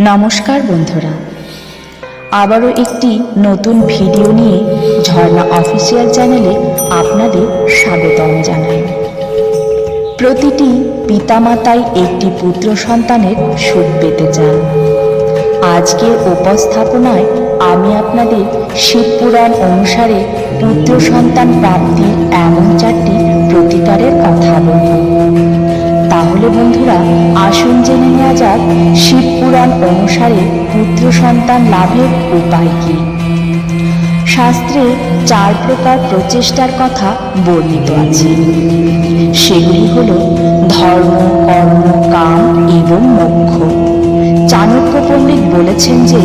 নমস্কার বন্ধুরা। আবারও একটি নতুন ভিডিও নিয়ে ঝর্ণা অফিসিয়াল চ্যানেলে আপনাদের স্বাগতম জানাই। প্রতিটি পিতামাতাই একটি পুত্র সন্তানের সুখ পেতে চান। আজকের উপস্থাপনায় আমি আপনাদের শিবপুরাণ অনুসারে পুত্র সন্তান প্রাপ্তির এমন চারটি তাহলে বন্ধুরা আসুন জেনে নেওয়া যাক শিবপুরাণ অনুসারে পুত্র সন্তান লাভের উপায় কি। শাস্ত্রে চার প্রকার প্রচেষ্টার কথা বর্ণিত আছে। সেগুলি হল ধর্ম, কর্ম, কাম এবং মোক্ষ। চাণক্য পণ্ডিত বলেছেন যে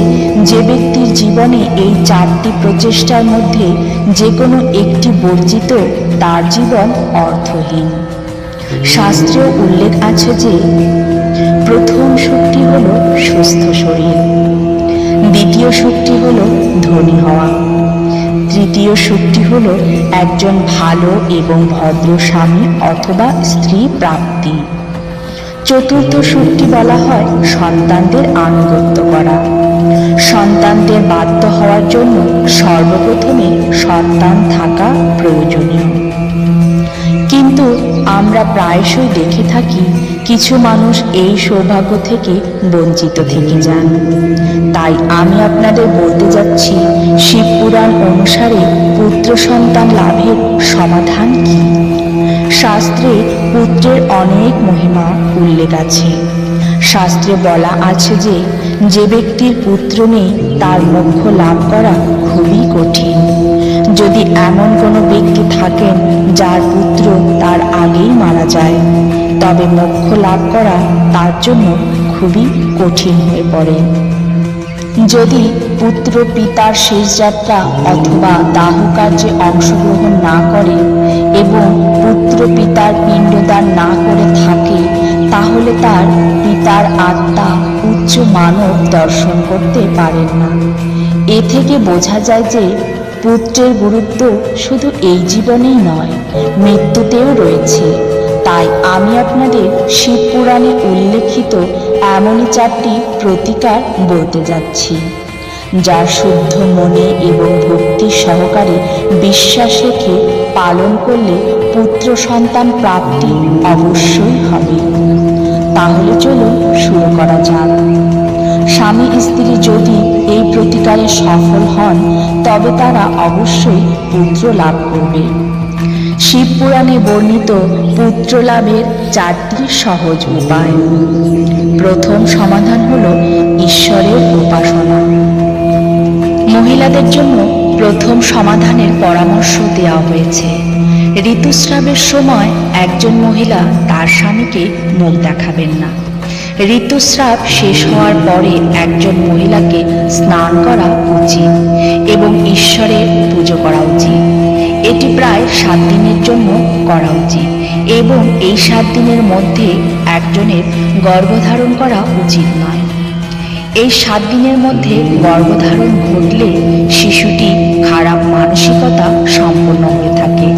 যে ব্যক্তির জীবনে এই চারটি প্রচেষ্টার মধ্যে যে কোনো একটি বর্জিত, তার জীবন অর্থহীন। শাস্ত্রেও উল্লেখ আছে যে, প্রথম সুখটি হল সুস্থ শরীর, দ্বিতীয় সুখটি হল ধনী হওয়া, তৃতীয় সুখটি হল একজন ভালো এবং ভদ্র স্বামী অথবা স্ত্রী প্রাপ্তি। চতুর্থ সুখটি বলা হয় সন্তানদের আনুগত্য করা। সন্তানদের বাধ্য হওয়ার জন্য সর্বপ্রথমে সন্তান থাকা প্রয়োজনীয়। আমরা প্রায়শই দেখে থাকি কিছু মানুষ এই সৌভাগ্য থেকে বঞ্চিত থেকে যান। তাই আমি আপনাদের বলতে যাচ্ছি শিবপুরাণ অনুসারে পুত্র সন্তান লাভের সমাধান কি? শাস্ত্রে পুত্রের অনেক মহিমা উল্লেখ আছে। শাস্ত্রে বলা আছে যে যে ব্যক্তির পুত্র নেই, তার মোক্ষ লাভ করা খুবই কঠিন। যদি এমন কোনো ব্যক্তি থাকেন যার পুত্র তার আগেই মারা যায়, তবে মোক্ষ লাভ করা তার জন্য খুবই কঠিন হয়ে পড়ে। যদি পুত্র পিতার শেষ যাত্রা অথবা দাহ কার্যে অংশগ্রহণ না করে এবং পুত্র পিতার পিণ্ডদান না করে থাকে, তাহলে তার পিতার আত্মা উচ্চ মানব দর্শন করতে পারেন না। এ থেকে বোঝা যায় যে পুত্রের গুরুত্ব শুধু এই জীবনেই নয়, মৃত্যুতেও রয়েছে। তাই আমি আপনাদের শিব পুরাণে উল্লেখিত এমনই চারটি প্রতিকার বলতে যাচ্ছি। যা শুদ্ধ মনে এবং ভক্তি সহকারে বিশ্বাস রেখে পালন করলে পুত্র সন্তান প্রাপ্তি অবশ্যই হবে। তাহলে চলুন শুরু করা যাক। স্বামী স্ত্রী যদি এই প্রতিকারে সফল হন, তবে তারা অবশ্যই পুত্র লাভ করবে। শিব পুরাণে বর্ণিত পুত্র লাভের চারটি সহজ উপায়। প্রথম সমাধান হল ঈশ্বরের উপাসনা। মহিলাদের জন্য প্রথম সমাধানের পরামর্শ দেওয়া হয়েছে। ঋতুস্রাবের সময় একজন মহিলা তার স্বামীকে মুখ দেখাবেন না। ঋতুস্রাব শেষ হওয়ার পরে একজন মহিলাকে স্নান করা উচিত এবং ঈশ্বরের পুজো করা উচিত। এটি প্রায় সাত দিনের জন্য করা উচিত এবং এই সাত দিনের মধ্যে একজনের গর্ভধারণ করা উচিত নয়। এই সাত দিনের মধ্যে গর্ভধারণ ঘটলে শিশুটি খারাপ মানসিকতা সম্পন্ন হয়ে থাকে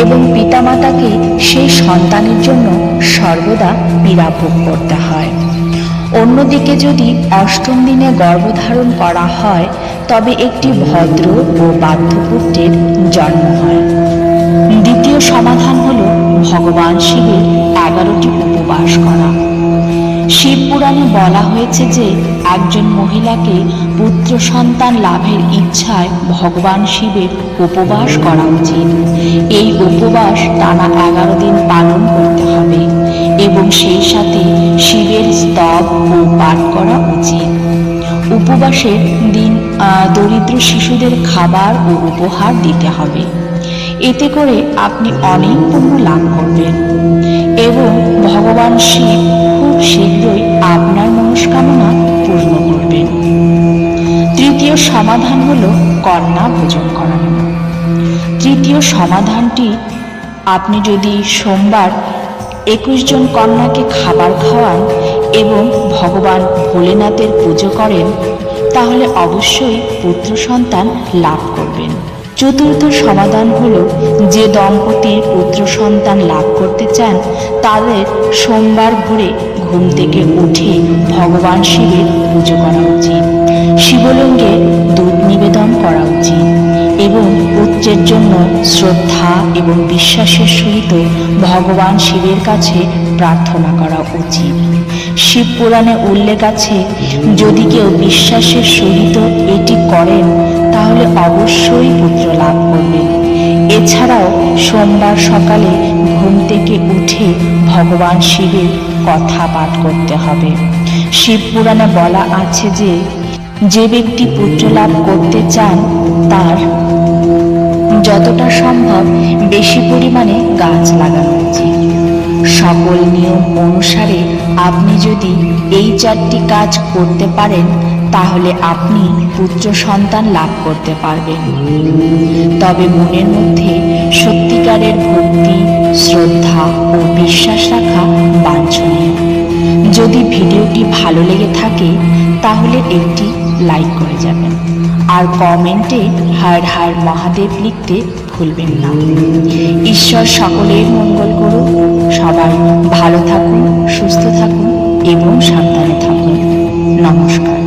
এবং পিতামাতাকে সেই সন্তানের জন্য সর্বদা পীড়া ভোগ করতে হয়। অন্যদিকে যদি অষ্টম দিনে গর্ভধারণ করা হয়, তবে একটি ভদ্র ও বাধ্যপুত্রের জন্ম হয়। দ্বিতীয় সমাধান হল ভগবান শিবের এগারোটি উপবাস করা। শিব পুরাণে বলা হয়েছে যে একজন মহিলাকে পুত্র সন্তান লাভের ইচ্ছায় ভগবান শিবের উপবাস করা উচিত। এই উপবাস টানা এগারো দিন পালন করতে হবে এবং সেই সাথে শিবের স্তব ও পাঠ করা উচিত। উপবাসের দিন দরিদ্র শিশুদের খাবার ও উপহার দিতে হবে। এতে করে আপনি অনেক পুণ্য লাভ করবেন। এবং ভগবান শিব খুব শীঘ্রই আপনার মনস্কামনা সমাধান হল কন্যা ভোজন করানো তৃতীয় সমাধানটি, আপনি যদি সোমবার একুশ জন কন্যাকে খাবার খাওয়ান এবং ভগবান ভোলেনাথের পুজো করেন, তাহলে অবশ্যই পুত্র সন্তান লাভ করবেন। চতুর্থ সমাধান হলো যে দম্পতির পুত্র সন্তান লাভ করতে চান, তাদের সোমবার ভোরে ঘুম থেকে উঠে ভগবান শিবের পুজো করা উচিত। শিবলিঙ্গে দুধ নিবেদন করা উচিত এবং পুত্রের জন্য শ্রদ্ধা এবং বিশ্বাসের সহিত ভগবান শিবের কাছে প্রার্থনা করা উচিত। শিব পুরাণে উল্লেখ আছে, যদি কেউ বিশ্বাসের সহিত এটি করেন, তাহলে অবশ্যই পুত্র লাভ করবেন এছাড়াও সোমবার সকালে ঘুম থেকে উঠে ভগবান শিবের কথা পাঠ করতে হবে। শিব পুরাণে বলা আছে যে যে ব্যক্তি পুত্র লাভ করতে চান, তার যতটা সম্ভব বেশি পরিমাণে গাছ লাগানো উচিত। সকল নিয়ম অনুসারে আপনি যদি এই চারটি কাজ করতে পারেন, তাহলে আপনি পুত্র সন্তান লাভ করতে পারবেন। তবে মনের মধ্যে সত্যিকারের ভক্তি, শ্রদ্ধা ও বিশ্বাস রাখা বাঞ্ছনীয়। যদি ভিডিওটি ভালো লেগে থাকে, তাহলে একটি লাইক করে যাবেন। আর কমেন্টে হার হার মহাদেব লিখতে ভুলবেন না। ঈশ্বর সকলের মঙ্গল করুন সবাই ভালো থাকুন, সুস্থ থাকুন এবং সাবধানে থাকুন। নমস্কার।